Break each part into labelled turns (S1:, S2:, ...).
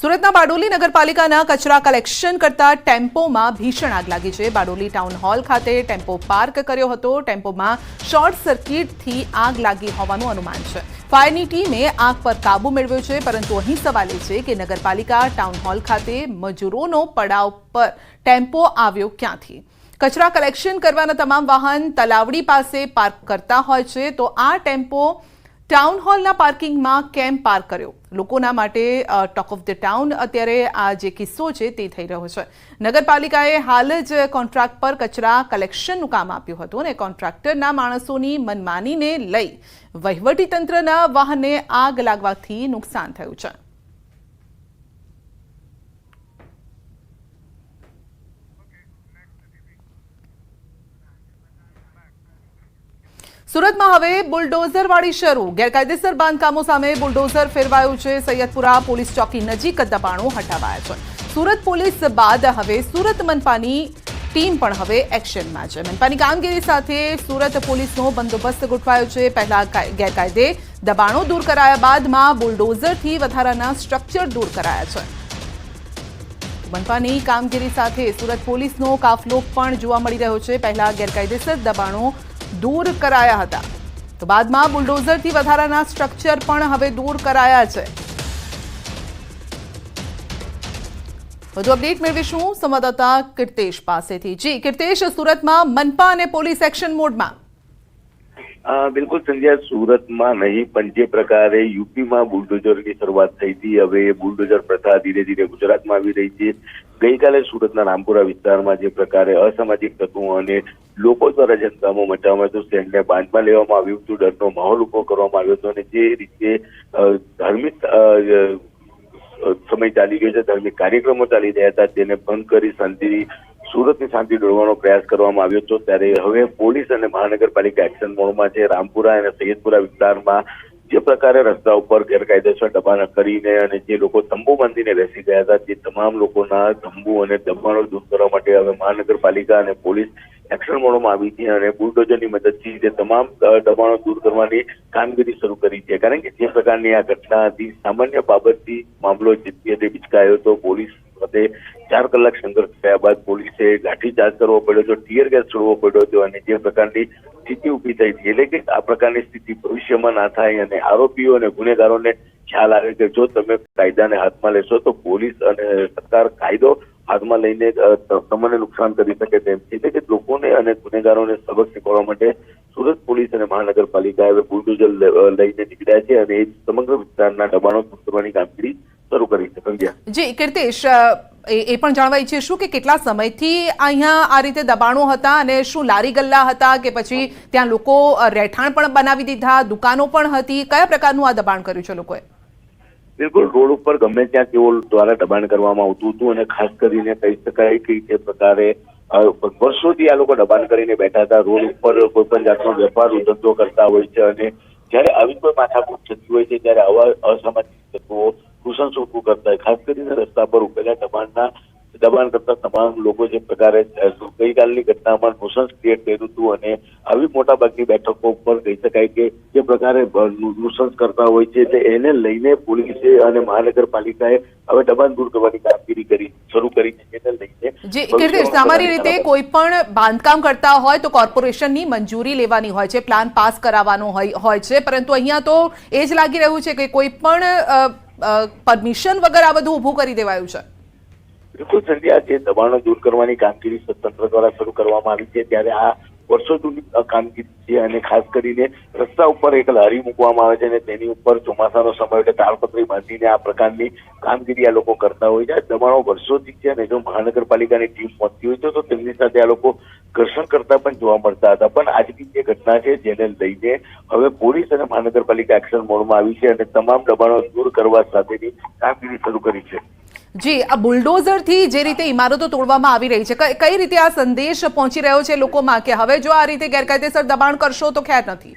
S1: સુરતના બારડોલી નગરપાલિકાના કચરા કલેક્શન કરતા ટેમ્પોમાં ભીષણ આગ લાગી છે. બારડોલી ટાઉન હોલ ખાતે ટેમ્પો પાર્ક કર્યો હતો. ટેમ્પોમાં શોર્ટ સર્કિટથી આગ લાગી હોવાનું અનુમાન છે. ફાયરની ટીમે આગ પર કાબુ મેળવ્યો છે, પરંતુ અહીં સવાલ એ છે કે નગરપાલિકા ટાઉન હોલ ખાતે મજૂરોનો પડાવ પર ટેમ્પો આવ્યો ક્યાંથી? કચરા કલેક્શન કરવાના તમામ વાહન તલાવડી પાસે પાર્ક કરતા હોય છે, તો આ ટેમ્પો ટાઉન હોલના પાર્કિંગમાં કેમ પાર્ક કર્યો. લોકોના માટે ટોક ઓફ ધ ટાઉન અત્યારે આ જે કિસ્સો છે તે થઈ રહ્યો છે. નગરપાલિકાએ હાલ જ કોન્ટ્રાક્ટ પર કચરા કલેક્શનનું કામ આપ્યું હતું અને કોન્ટ્રાક્ટરના માણસોની મનમાનીને લઈ વહીવટીતંત્રના વાહનને આગ લાગવાથી નુકસાન થયું છે. સુરતમાં હવે બુલડોઝર વાળી શરૂ. ગેરકાયદેસર બાંધકામો સામે બુલડોઝર ફેરવાયું છે. સૈયદપુરા પોલીસ ચોકી નજીક દબાણો હટાવાયા છે. સુરત પોલીસ બાદ હવે સુરત મનપાની ટીમ પણ હવે એક્શનમાં છે. મનપાની કામગીરી સાથે સુરત પોલીસનો બંદોબસ્ત ગોઠવાયો છે. પહેલા ગેરકાયદે દબાણો દૂર કરાયા બાદમાં બુલડોઝરથી વધારાના સ્ટ્રક્ચર દૂર કરાયા છે. મનપાની કામગીરી સાથે સુરત પોલીસનો કાફલો પણ જોવા મળી રહ્યો છે. પહેલા ગેરકાયદેસર દબાણો દૂર કરાયા હતા. તો બાદમાં બુલડોઝરથી વધારાના સ્ટ્રક્ચર પણ હવે દૂર કરાયા છે. વધુ અપડેટ મેળવીશું સંવાદદાતા કીર્તેશ પાસેથી. જી, કીર્તેશ, સુરતમાં મનપા અને પોલીસ એક્શન મોડમાં.
S2: બિલકુલ સંધ્યા, સુરતમાં નહીં, પણ જે પ્રકારે યુપીમાં બુલડોઝરની શરૂઆત થઈ હતી, હવે બુલડોઝર પ્રથા ધીરે ધીરે ગુજરાતમાં આવી રહી છે. ગઈકાલે સુરતના રામપુરા વિસ્તારમાં જે પ્રકારે અસામાજિક તત્વો અને લોકો દ્વારા જનતામાં મચાવવામાં આવ્યો સ્ટેન્ડને બાંધમાં લેવામાં આવ્યું હતું. ડરનો માહોલ ઊભો કરવામાં આવ્યો હતો અને જે રીતે ધાર્મિક સમય ચાલી ગયો છે, ધાર્મિક કાર્યક્રમો ચાલી રહ્યા હતા, તેને બંધ કરી શાંતિ, સુરતની શાંતિ દોડવાનો પ્રયાસ કરવામાં આવ્યો હતો. ત્યારે હવે પોલીસ અને મહાનગરપાલિકા એક્શન મોડમાં છે. રામપુરા અને સૈયદપુરા વિસ્તારમાં જે પ્રકારે રસ્તા ઉપર ગેરકાયદેસર દબાણ કરીને અને જે લોકો તંબુ બાંધીને બેસી ગયા હતા, તે તમામ લોકોના તંબુ અને દબાણો દૂર કરવા માટે હવે મહાનગરપાલિકા અને પોલીસ એક્શન મોડમાં આવી છે અને બુલડોઝરની મદદથી જે તમામ દબાણો દૂર કરવાની કામગીરી શરૂ કરી છે. કારણ કે જે પ્રકારની આ ઘટના હતી સામાન્ય બાબતથી મામલો જે તે બિચકાયો હતો પોલીસ સાથે ચાર કલાક સંઘર્ષ થયા બાદ પોલીસે લાઠીચાર્જ કરવો પડ્યો હતો, ટીયર ગેસ છોડવો પડ્યો હતો અને જે પ્રકારની સ્થિતિ ઊભી થઈ હતી. એટલે કે આ પ્રકારની સ્થિતિ ભવિષ્યમાં ના થાય અને આરોપીઓ અને ગુનેગારોને ખ્યાલ આવે કે જો તમે કાયદાને હાથમાં લેશો તો પોલીસ અને સરકાર કાયદો હાથમાં લઈને તમને નુકસાન કરી શકે તેમ છે. એટલે કે લોકોને અને ગુનેગારોને સબક શીખવવા માટે સુરત પોલીસ અને મહાનગરપાલિકા હવે બુલડોઝર લઈને નીકળ્યા છે અને સમગ્ર વિસ્તારના દબાણો દૂર કરવાની કામગીરી શરૂ કરી છે. સંધ્યા.
S1: જી, કીર્તેશ એ પણ જાણવા ઈચ્છીશું કે કેટલા સમયથી અહીંયા આ રીતે દબાણો હતા અને શું લારી ગલ્લા હતા કે પછી ત્યાં લોકો રહેઠાણ પણ બનાવી દીધા, દુકાનો પણ હતી? કયા પ્રકારનું આ દબાણ કર્યું છે લોકોએ?
S2: બિલકુલ, રોડ ઉપર ગમે ત્યાં તેઓ દ્વારા દબાણ કરવામાં આવતું હતું અને ખાસ કરીને કહી શકાય કે જે પ્રકારે વર્ષોથી આ લોકો દબાણ કરીને બેઠા હતા. રોડ ઉપર કોઈ પણ જાતનો વેપાર ધંધો કરતા હોય છે અને જ્યારે આવી કોઈ માથાકૂટ થતી હોય છે, ત્યારે આવા અસામાજિક તત્વો શોધવું કરતા હોય. ખાસ કરીને રસ્તા પર ઉભેલા દબાણના દબાણ કરતા તમામ લોકો જે પ્રકારે ગઈકાલની ઘટનામાં નુસન્સ ક્રિએટ કર્યું હતું અને આવી મોટાભાગની બેઠકો ઉપર કહી શકાય કે જે પ્રકારે નુસન્સ કરતા હોય છે તે એને લઈને પોલીસે અને મહાનગરપાલિકાએ હવે દબાણ દૂર કરવાની કામગીરી કરી શરૂ કરી છે. એને લઈને
S1: સામાન્ય રીતે કોઈ પણ બાંધકામ કરતા હોય તો કોર્પોરેશનની મંજૂરી લેવાની હોય છે પ્લાન પાસ કરાવવાનો હોય હોય છે. પરંતુ અહીંયા તો એ જ લાગી રહ્યું છે કે કોઈ પણ પરમિશન વગર આ બધું ઊભું કરી દેવાયું છે.
S2: બિલકુલ સંધ્યા જે દબાણો દૂર કરવાની કામગીરી તંત્ર દ્વારા શરૂ કરવામાં આવી છે, ત્યારે આ વર્ષો જૂની કામગીરી છે અને ખાસ કરીને રસ્તા ઉપર એક લારી મૂકવામાં આવે છે અને તેની ઉપર ચોમાસાનો સમય એટલે તાળપત્રી બાંધીને આ પ્રકારની કામગીરી આ લોકો કરતા હોય છે. આ દબાણો વર્ષોથી છે અને જો મહાનગરપાલિકાની ટીમ પહોંચતી હોય તો તેમની સાથે આ લોકો ઘર્ષણ કરતા પણ જોવા મળતા હતા. પણ આજની જે ઘટના છે, જેને લઈને હવે પોલીસ અને મહાનગરપાલિકા એક્શન મોડમાં આવી છે અને તમામ દબાણો દૂર કરવા સાથેની કામગીરી શરૂ કરી છે.
S1: જી, આ બુલડોઝરથી જે રીતે ઇમારતો તોડવામાં આવી રહી છે કઈ- રીતે આ સંદેશ પહોંચી રહ્યો છે લોકોમાં કે હવે જો આ રીતે ગેરકાયદેસર દબાણ કરશો તો ખ્યાલ નથી?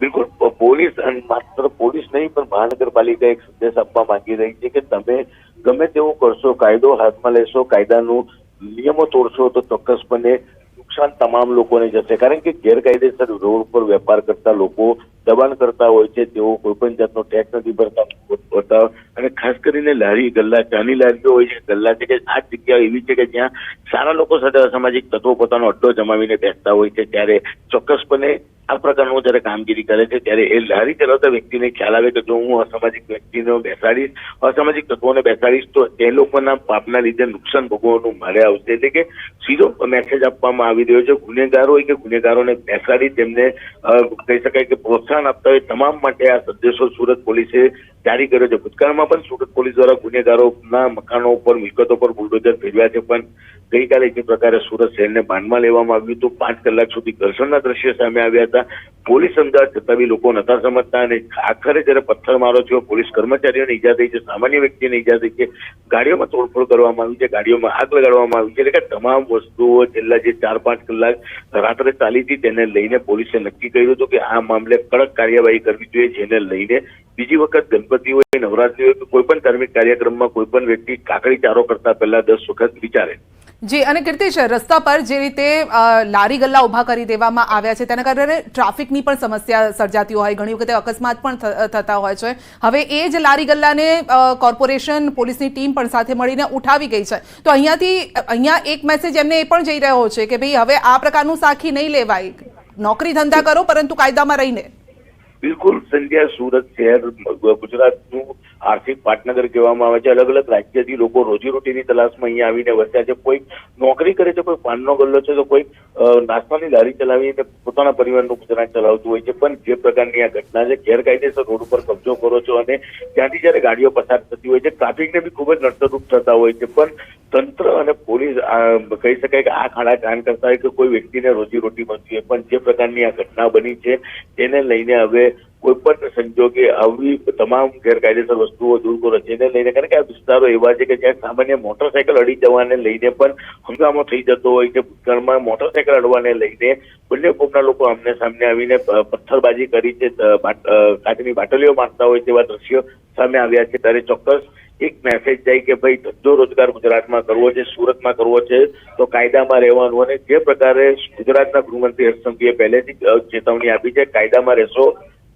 S2: બિલકુલ પોલીસ માત્ર પોલીસ નહીં, પણ મહાનગરપાલિકા એક સંદેશ આપવા માંગી રહી છે કે તમે ગમે તેવું કરશો, કાયદો હાથમાં લેશો, કાયદાનું નિયમો તોડશો, તો ચોક્કસપણે નુકસાન તમામ લોકોને જશે. કારણ કે ગેરકાયદેસર રોડ પર વેપાર કરતા લોકો દબાણ કરતા હોય છે, તેઓ કોઈ પણ જાતનો ટેક્સ નથી ભરતા અને ખાસ ખાસ કરીને લારી, ગલ્લા, ચાની લારીઓ હોય છે. ગલ્લા છે કે આ જગ્યા એવી છે કે જ્યાં સારા લોકો સાથે અસામાજિક તત્વો પોતાનો અડ્ડો જમાવીને બેસતા હોય છે. ત્યારે ચોક્કસપણે આ પ્રકારનું જ્યારે કામગીરી કરે છે, ત્યારે એ લારી ચલાવતા વ્યક્તિને ખ્યાલ આવે કે જો હું અસામાજિક વ્યક્તિને બેસાડીશ, અસામાજિક તત્વોને બેસાડીશ, તો એ લોકોના પાપના લીધે નુકસાન ભોગવવાનું મારે આવશે. એટલે કે સીધો મેસેજ આપવામાં આવી રહ્યો છે. ગુનેગાર હોય કે ગુનેગારોને બેસાડી તેમને કહી શકાય કે પ્રોત્સાહન આપતા હોય તમામ માટે આ સંદેશો સુરત પોલીસે જારી કર્યો છે. ભૂતકાળમાં પણ સુરત પોલીસ દ્વારા ગુનેગારોના મકાનો ઉપર, મિલકતો પર બુલડોઝર ફેરવ્યા છે. પણ ગઈકાલે જે પ્રકારે સુરત શહેરને બાંધમાં લેવામાં આવ્યું હતું, પાંચ કલાક સુધી ઘર્ષણના દ્રશ્યો સામે આવ્યા હતા. પોલીસ અમદાવાદ થતા બી લોકો નતા સમજતા અને આખરે જ્યારે પથ્થરમારો થયો, પોલીસ કર્મચારીઓને ઈજા થઈ છે, સામાન્ય વ્યક્તિને ઈજા થઈ છે. ગાડીઓમાં તોડફોડ કરવામાં આવી છે, ગાડીઓમાં આગ લગાડવામાં આવી છે. એટલે કે તમામ વસ્તુઓ છેલ્લા જે ચાર પાંચ કલાક રાત્રે ચાલી હતી તેને લઈને પોલીસે નક્કી કર્યું હતું કે આ મામલે કડક કાર્યવાહી કરવી જોઈએ, જેને લઈને બીજી વખત ગણપતિ હોય નવરાત્રી હોય કોઈ પણ ધાર્મિક કાર્યક્રમમાં કોઈ પણ વ્યક્તિ કાકડી ચારો કરતા પહેલા દસ વખત વિચારે.
S1: જી અને કીર્તિશ રસ્તા પર જે રીતે લારી ગલ્લા ઊભા કરી દેવામાં આવ્યા છે તેના કારણે ટ્રાફિકની પણ સમસ્યા સર્જાતી હોય ઘણી વખતે અકસ્માત પણ થતા હોય છે. હવે એ જ લારી ગલ્લાને કોર્પોરેશન પોલીસની ટીમ પણ સાથે મળીને ઉઠાવી ગઈ છે. તો અહીંયાથી અહીંયા એક મેસેજ એમને એ પણ જઈ રહ્યો છે કે ભાઈ હવે આ પ્રકારનું સાખી નહીં લેવાય. નોકરી ધંધા કરો પરંતુ કાયદામાં રહીને.
S2: બિલકુલ સંધ્યા સુરત શહેર ગુજરાતનું આર્થિક પાટનગર કહેવામાં આવે છે. અલગ અલગ રાજ્યથી લોકો રોજીરોટીની તલાશમાં અહીંયા આવીને વસ્યા છે. કોઈ નોકરી કરે છે, કોઈ પાનનો ગલ્લો છે, તો કોઈ નાસ્તાની લારી ચલાવીને પોતાના પરિવારનું ગુજરાન ચલાવતું હોય છે. પણ જે પ્રકારની આ ઘટના છે, ગેરકાયદેસર રોડ ઉપર કબજો કરો છો અને ત્યાંથી જ્યારે ગાડીઓ પસાર થતી હોય છે, ટ્રાફિકને બી ખૂબ જ નડતરૂપ થતા હોય છે. પણ તંત્ર અને પોલીસ કહી શકાય કે આ ખાડા કાન કરતા હોય કે કોઈ વ્યક્તિને રોજીરોટી મળતી હોય. પણ જે પ્રકારની આ ઘટના બની છે, તેને લઈને હવે કોઈ પણ સંજોગે આવી તમામ ગેરકાયદેસર વસ્તુઓ દૂર કરો, જેને લઈને કારણ કે આ વિસ્તારો એવા છે કે જ્યાં સામાન્ય મોટરસાયકલ અડી જવાને લઈને પણ હંગામો થઈ જતો હોય છે. ભૂતકાળમાં મોટરસાયકલ અડવાને લઈને બંને કોમના લોકો આમને સામને આવીને પથ્થરબાજી કરી છે કાચની બાટલીઓ મારતા હોય તેવા દ્રશ્યો સામે આવ્યા છે. ત્યારે ચોક્કસ એક મેસેજ જાય કે ભાઈ, ધંધો રોજગાર ગુજરાતમાં કરવો છે, સુરતમાં કરવો છે, તો કાયદામાં રહેવાનું અને જે પ્રકારે ગુજરાતના ગૃહમંત્રી હર્ષ સંઘવીએ પહેલેથી ચેતવણી આપી છે, કાયદામાં રહેશો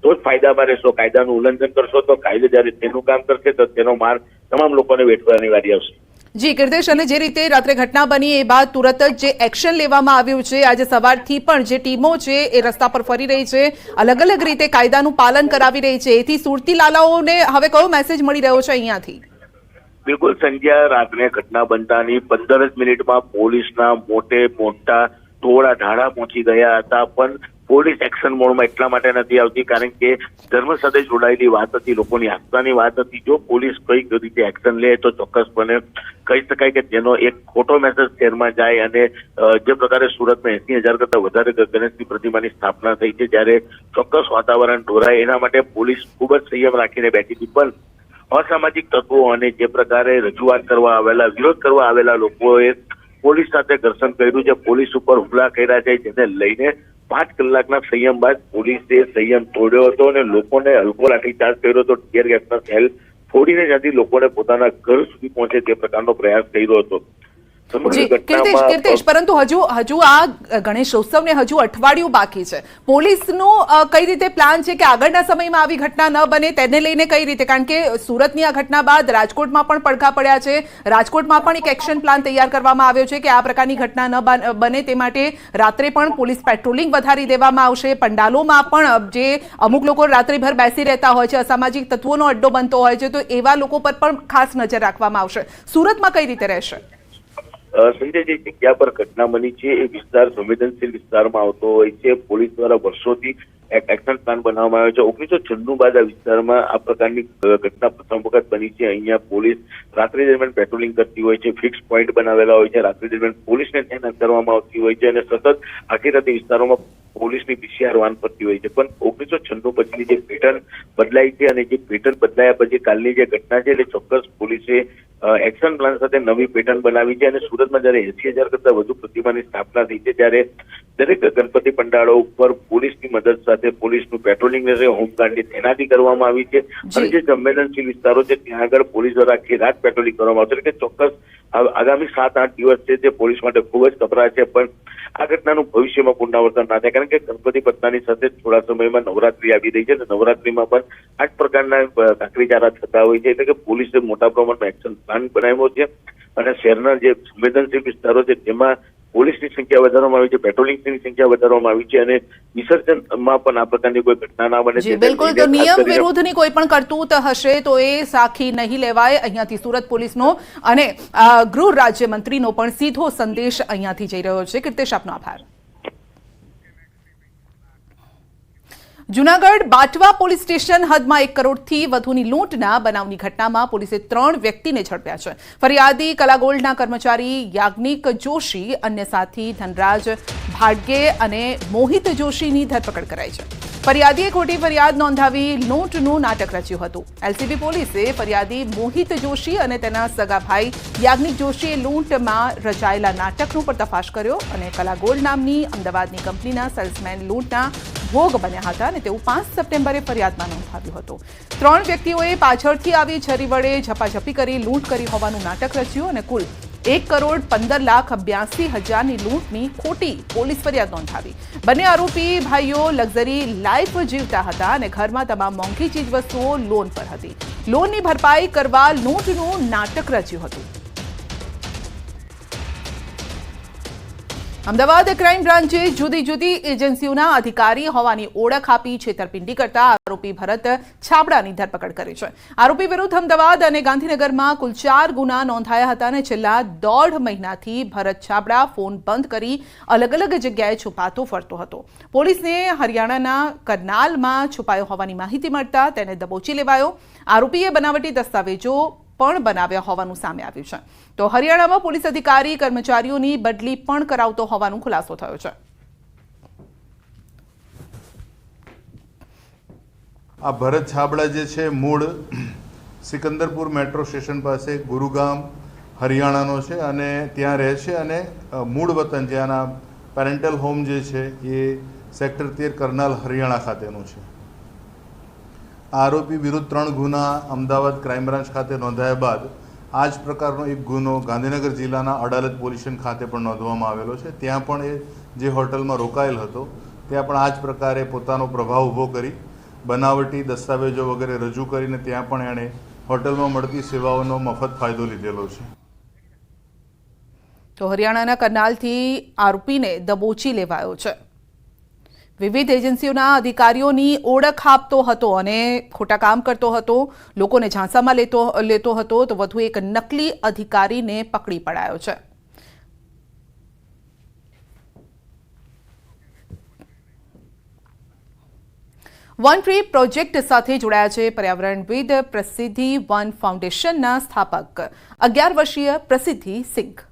S2: તો જ ફાયદામાં રહેશો કાયદાનું ઉલ્લંઘન કરશો તો કાયદો જ્યારે તેનું કામ કરશે તો તેનો માર તમામ લોકોને વેઠવાની વારી આવશે.
S1: જી કીર્તિશ અને જે રીતે રાત્રે ઘટના બની એ બાદ તુરત જ જે એક્શન લેવામાં આવ્યું છે આજે સવારથી પણ જે ટીમો છે એ રસ્તા પર ફરી રહી છે. અલગ અલગ રીતે કાયદાનું પાલન કરાવી રહી છે. એથી સુરતી લાલાઓને હવે કયો મેસેજ મળી રહ્યો છે અહીંયાથી?
S2: બિલકુલ સંધ્યા રાત્રે ઘટના બનતાની પંદર જ મિનિટમાં પોલીસના મોટે મોટા ટોળા ઢાળા પહોંચી ગયા હતા. પણ પોલીસ એક્શન મોડમાં એટલા માટે નથી આવતી, કારણ કે ધર્મ સાથે જોડાયેલી વાત હતી, લોકોની આસ્થાની વાત હતી. જો પોલીસ કઈ રીતે એક્શન લે, તો ચોક્કસપણે કહી શકાય કે તેનો એક ખોટો મેસેજ શહેરમાં જાય અને જે પ્રકારે સુરતમાં એસી હજાર કરતા વધારે ગણેશની પ્રતિમાની સ્થાપના થઈ છે, જ્યારે ચોક્કસ વાતાવરણ ઢોરાય, એના માટે પોલીસ ખૂબ જ સંયમ રાખીને બેઠી હતી. પણ અસામાજિક તત્વો અને જે પ્રકારે રજૂઆત કરવા આવેલા, વિરોધ કરવા આવેલા લોકોએ પોલીસ સાથે ઘર્ષણ કર્યું છે પોલીસ ઉપર હુમલા કર્યા છે, જેને લઈને પાંચ કલાકના સંયમ બાદ પોલીસે સંયમ તોડ્યો હતો અને લોકોને હલકો લાઠીચાર્જ કર્યો હતો. ટીયર ગેસના સેલ ફોડીને જ્યાંથી લોકોને પોતાના ઘર સુધી પહોંચે તે પ્રકારનો પ્રયાસ કર્યો હતો.
S1: કીર્તિશ પરંતુ હજુ હજુ આ ગણેશોત્સવને હજુ અઠવાડિયું બાકી છે. પોલીસનું કઈ રીતે પ્લાન છે કે આગળના સમયમાં આવી ઘટના ન બને તેને લઈને કઈ રીતે? કારણ કે સુરતની આ ઘટના બાદ રાજકોટમાં પણ પડઘા પડ્યા છે. રાજકોટમાં પણ એક એક્શન પ્લાન તૈયાર કરવામાં આવ્યો છે કે આ પ્રકારની ઘટના ન બને તે માટે રાત્રે પણ પોલીસ પેટ્રોલિંગ વધારી દેવામાં આવશે. પંડાલોમાં પણ જે અમુક લોકો રાત્રિભર બેસી રહેતા હોય છે અસામાજિક તત્વોનો અડ્ડો બનતો હોય છે તો એવા લોકો પર પણ ખાસ નજર રાખવામાં આવશે. સુરતમાં કઈ રીતે રહેશે?
S2: અ, સંજય જે જગ્યા પર ઘટના બની છે એ વિસ્તાર સંવેદનશીલ વિસ્તારમાં આવતો હોય છે. પોલીસ દ્વારા વર્ષોથી એક એક્શન પ્લાન બનાવવામાં આવ્યો છે. ઓગણીસો છન્નું બાદ આ વિસ્તારમાં આ પ્રકારની ઘટના પ્રથમ વખત બની છે. અહીંયા પોલીસ રાત્રિ દરમિયાન પેટ્રોલિંગ કરતી હોય છે ફિક્સ પોઈન્ટ બનાવેલા હોય છે. રાત્રિ દરમિયાન પોલીસને તૈનાત કરવામાં આવતી હોય છે અને સતત આખી રાતે વિસ્તારોમાં પોલીસની પીસીઆર વાન પડતી હોય છે. પણ ઓગણીસો છન્નું પછીની જે પેટર્ન બદલાઈ છે અને જે પેટર્ન બદલાયા પછી કાલની જે ઘટના છે એટલે ચોક્કસ પોલીસે એક્શન પ્લાન સાથે નવી પેટર્ન બનાવી છે અને સુરતમાં જયારે એસી હજાર કરતા વધુ પ્રતિમાની સ્થાપના થઈ છે ત્યારે દરેક ગણપતિ પંડાળો ઉપર પોલીસની મદદ સાથે પોલીસનું પેટ્રોલિંગ રહેશે હોમગાર્ડની તૈનાતી કરવામાં આવી છે. અને જે સંવેદનશીલ વિસ્તારો છે ત્યાં આગળ પોલીસ દ્વારા આખી રાત પેટ્રોલિંગ કરવામાં આવશે. એટલે કે ચોક્કસ આગામી સાત આઠ દિવસ છે જે પોલીસ માટે ખૂબ જ કપરા છે પણ આ ઘટનાનું ભવિષ્યમાં પુનરાવર્તન ના થાય. કારણ કે ગણપતિ પત્નાની સાથે થોડા સમયમાં નવરાત્રી આવી રહી છે અને નવરાત્રીમાં પણ આ જ પ્રકારના કાકરીચારા થતા હોય છે. એટલે કે પોલીસે મોટા પ્રમાણમાં એક્શન પ્લાન બનાવ્યો છે અને શહેરના જે સંવેદનશીલ વિસ્તારો છે તેમાં પોલીસની સંખ્યા વધારવામાં આવી છે પેટ્રોલિંગની સંખ્યા વધારવામાં આવી છે અને વિસર્જનમાં પણ આ પ્રકારની કોઈ ઘટના ના બને. છે
S1: બિલકુલ. તો નિયમ વિરુદ્ધની કોઈ પણ કરતૂત હશે તો એ સાખી નહીં લેવાય. અહીંયાથી સુરત પોલીસનો અને ગૃહ રાજ્યમંત્રીનો પણ સીધો સંદેશ અહીંયાથી જઈ રહ્યો છે. કીર્તેશ આપનો આભાર. જુનાગઢ બાટવા પોલીસ સ્ટેશન હદમાં એક કરોડથી વધુની લૂંટના બનાવની ઘટનામાં પોલીસે ત્રણ વ્યક્તિને ઝડપ્યા છે. ફરિયાદી કલાગોલ્ડના કર્મચારી યાજ્ઞિક જોશી, અન્ય સાથી ધનરાજ ભાડગે અને મોહિત જોશીની ધરપકડ કરાઈ છે. ફરિયાદીએ ખોટી ફરિયાદ નોંધાવી લૂંટનું નાટક રચ્યું હતું. એલસીબી પોલીસે ફરિયાદી મોહિત જોશી અને તેના સગા ભાઈ યાજ્ઞિક જોશીએ લૂંટમાં રચાયેલા નાટકનો પર્દાફાશ કર્યો અને કલાગોલ્ડ નામની અમદાવાદની કંપનીના સેલ્સમેન લૂંટના ભોગ બન્યા હતા અને તેવું પાંચ સપ્ટેમ્બરે ફરિયાદમાં નોંધાવ્યું હતું. ત્રણ વ્યક્તિઓએ પાછળથી આવી છરી વડે ઝપાઝપી કરી, લૂંટ કરી હોવાનું નાટક રચ્યું અને કુલ એક કરોડ પંદર લાખ બ્યાસી હજારની લૂંટની ખોટી પોલીસ ફરિયાદ નોંધાવી. બંને આરોપી ભાઈઓ લક્ઝરી લાઈફ જીવતા હતા અને ઘરમાં તમામ મોંઘી ચીજવસ્તુઓ લોન પર હતી. લોનની ભરપાઈ કરવા લૂંટનું નાટક રચ્યું હતું. અમદાવાદ ક્રાઇમ બ્રાન્ચે જુદી જુદી એજન્સીઓના અધિકારી હોવાની ઓળખ આપી છેતરપિંડી કરતા આરોપી ભરત છાબડાની ધરપકડ કરી છે. આરોપી વિરુદ્ધ અમદાવાદ અને ગાંધીનગરમાં કુલ ચાર ગુના નોંધાયા હતા અને છેલ્લા દોઢ મહિનાથી ભરત છાબડા ફોન બંધ કરી અલગ અલગ જગ્યાએ છુપાતો ફરતો હતો. પોલીસને હરિયાણાના કરનાલમાં છુપાયો હોવાની માહિતી મળતા તેને દબોચી લેવાયો. આરોપીએ બનાવટી દસ્તાવેજો પણ બનાવ્યા હોવાનું સામે આવ્યું છે. તો હરિયાણામાં પોલીસ અધિકારી, કર્મચારીઓની બદલી પણ કરાવતો હોવાનો ખુલાસો થયો છે.
S3: આ ભરત છાબડા જે છે, મૂળ સિકંદરપુર મેટ્રો સ્ટેશન પાસે ગુરુગામ હરિયાણાનો છે અને ત્યાં રહે છે અને મૂળ વતન જ્યાંના પેરેન્ટલ હોમ જે છે, એ સેક્ટર તેર કરનાલ હરિયાણા ખાતેનું છે. આરોપી વિરુદ્ધ ત્રણ ગુના અમદાવાદ ક્રાઇમ બ્રાન્ચ ખાતે નોંધાયા બાદ આ જ પ્રકારનો એક ગુનો ગાંધીનગર જિલ્લાના અડાલત પોલીસ ખાતે પણ નોંધવામાં આવેલો છે. ત્યાં પણ એ જે હોટલમાં રોકાયેલ હતો, ત્યાં પણ આ જ પ્રકારે પોતાનો પ્રભાવ ઊભો કરી, બનાવટી દસ્તાવેજો વગેરે રજૂ કરીને ત્યાં પણ એણે હોટલમાં મળતી સેવાઓનો મફત ફાયદો લીધેલો છે.
S1: તો હરિયાણાના કરનાલથી આરોપીને દબોચી લેવાયો છે. વિવિધ એજન્સીઓના અધિકારીઓની ઓળખ આપતો હતો અને ખોટા કામ કરતો હતો, લોકોને ઝાંસામાં લેતો લેતો હતો, તો વધુ એક નકલી અધિકારીને પકડી પડાયો છે. વન ટ્રી પ્રોજેક્ટ સાથે જોડાયા છે પર્યાવરણવિદ પ્રસિદ્ધિ વન ફાઉન્ડેશનના સ્થાપક, અગિયાર વર્ષીય પ્રસિદ્ધિ સિંઘ.